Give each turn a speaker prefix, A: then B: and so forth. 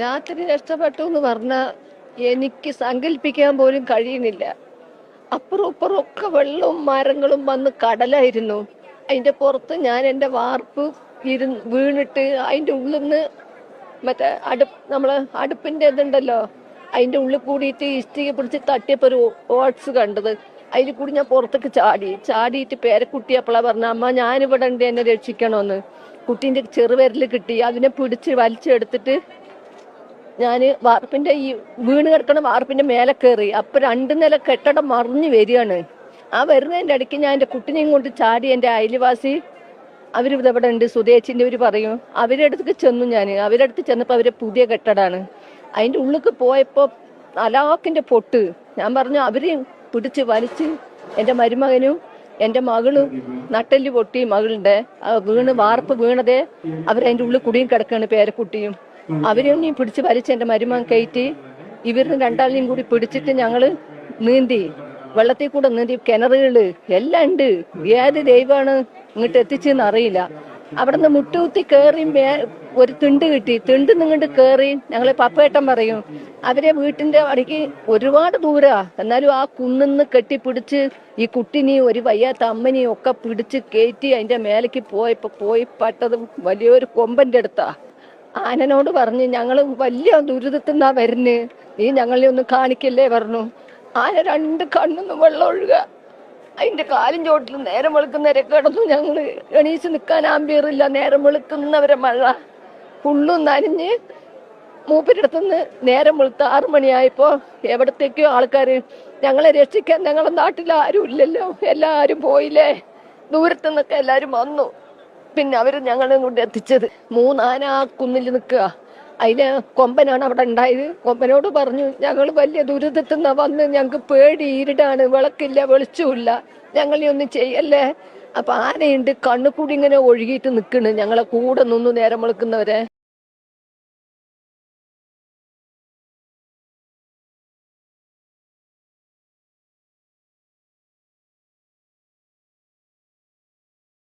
A: രാത്രി നഷ്ടപ്പെട്ടു എന്ന് പറഞ്ഞാൽ എനിക്ക് സങ്കല്പിക്കാൻ പോലും കഴിയുന്നില്ല. അപ്പുറം ഇപ്പുറം ഒക്കെ വെള്ളവും മരങ്ങളും വന്ന് കടലായിരുന്നു. അതിന്റെ പുറത്ത് ഞാൻ എന്റെ വാർപ്പ് ഇരുന്ന് വീണിട്ട് അതിന്റെ ഉള്ളിൽ നിന്ന് മറ്റേ അടുപ്പ് നമ്മൾ അടുപ്പിന്റെ ഇതുണ്ടല്ലോ അതിന്റെ ഉള്ളിൽ കൂടിയിട്ട് ഇഷ്ടിക പിടിച്ച് തട്ടിയപ്പോ ഒരു ഓട്സ് കണ്ടത്. അതിൽ കൂടി ഞാൻ പുറത്തേക്ക് ചാടി. ചാടിയിട്ട് പേരക്കുട്ടി അപ്പളാ പറഞ്ഞ അമ്മ ഞാനിവിടെ ഉണ്ട് എന്നെ രക്ഷിക്കണമെന്ന്. കുട്ടീന്റെ ചെറുവിരൽ കിട്ടി. അതിനെ പിടിച്ച് വലിച്ചെടുത്തിട്ട് ഞാൻ വാർപ്പിന്റെ ഈ വീണ് കിടക്കണ വാർപ്പിന്റെ മേലെ കയറി അപ്പൊ രണ്ട് നില കെട്ടിടം മറിഞ്ഞു വരികയാണ്. ആ വരുന്നതിന്റെ ഇടയ്ക്ക് ഞാൻ എന്റെ കുട്ടിനെയും കൊണ്ട് ചാടി എന്റെ അയൽവാസി അവർ ഇവിടെ ഉണ്ട്? സുധേച്ചിന്റെ അവർ പറയും. അവരുടെ അടുത്തേക്ക് ചെന്നു ഞാൻ അവരുടെ അടുത്ത് ചെന്നപ്പോ അവരെ പുതിയ കെട്ടിടാണ് അതിന്റെ ഉള്ളിക്ക് പോയപ്പോ അലാക്കിന്റെ പൊട്ട്. ഞാൻ പറഞ്ഞു അവർ പിടിച്ച് വലിച്ച് എന്റെ മരുമകനും എന്റെ മകളും നട്ടെല്ല് പൊട്ടി മകളുടെ. വീണ് വാർപ്പ് വീണതേ അവരതിന്റെ ഉള്ളിൽ കുടിയും കിടക്കാണ് പേരക്കുട്ടിയും. അവരെയും പിടിച്ച് വലിച്ച് എന്റെ മരുമകൻ കയറ്റി ഇവരിന് രണ്ടാളെയും കൂടി പിടിച്ചിട്ട് ഞങ്ങൾ നീന്തി വെള്ളത്തിൽ കൂടെ നീന്തി കിണറുകൾ എല്ലാം ഉണ്ട്. ഏത് ദൈവമാണ് ഇങ്ങോട്ട് എത്തിച്ചെന്ന് അറിയില്ല. അവിടുന്ന് മുട്ടുകുത്തി കയറി ഒരു തിണ്ട് കിട്ടി. തിണ്ട് നിങ്ങോട്ട് കയറി ഞങ്ങളെ പപ്പേട്ടൻ പറയും അവരെ വീട്ടിന്റെ അടിക്ക് ഒരുപാട് ദൂരാ. എന്നാലും ആ കുന്നിന്ന് കെട്ടിപ്പിടിച്ച് ഈ കുട്ടിനെയും ഒരു വയ്യാത്ത അമ്മനെയും ഒക്കെ പിടിച്ച് കയറ്റി അതിന്റെ മേലേക്ക് പോയപ്പോ പോയി പട്ടത് വലിയൊരു കൊമ്പന്റെ അടുത്താ. ആനനോട് പറഞ്ഞു ഞങ്ങൾ വലിയ ദുരിതത്തിൽ നിന്നാ വരുന്നത് നീ ഞങ്ങളെ ഒന്ന് കാണിക്കല്ലേ? പറഞ്ഞു. ആന രണ്ട് കണ്ണൊന്നും വെള്ളം ഒഴുക. അതിന്റെ കാലും ചോട്ടിൽ നേരം വെളുക്കുന്നവരെ കിടന്നു ഞങ്ങൾ എണീച്ച് നിൽക്കാൻ ആമ്പിയറില്ല. നേരം വെളുക്കുന്നവരെ മഴ. ഫുള്ളും നനഞ്ഞ് മൂപ്പരിടത്തുനിന്ന് നേരം വെളുത്ത് ആറു മണിയായപ്പോ എവിടത്തേക്കോ ആൾക്കാര് ഞങ്ങളെ രക്ഷിക്കാൻ ഞങ്ങളെ നാട്ടിൽ ആരും ഇല്ലല്ലോ. എല്ലാരും പോയില്ലേ? ദൂരത്തുനിന്നൊക്കെ എല്ലാരും വന്നു. പിന്നെ അവർ ഞങ്ങളെ കൊണ്ട് എത്തിച്ചത്. മൂന്നാന ആ കുന്നിൽ നിൽക്കുക. അതിന് കൊമ്പനാണ് അവിടെ ഉണ്ടായത്. കൊമ്പനോട് പറഞ്ഞു ഞങ്ങൾ വലിയ ദുരിതത്തിൽ നിന്ന് വന്ന് ഞങ്ങൾക്ക് പേടി ഇരുടാണ് വിളക്കില്ല വെളിച്ചമില്ല ഞങ്ങളെ ഒന്നും ചെയ്യല്ലേ? അപ്പൊ ആനയുണ്ട് കണ്ണുകൂടി ഇങ്ങനെ ഒഴുകിയിട്ട് നിൽക്കണ്. ഞങ്ങളെ കൂടെ നിന്ന് നേരം വെളുക്കുന്നവരെ.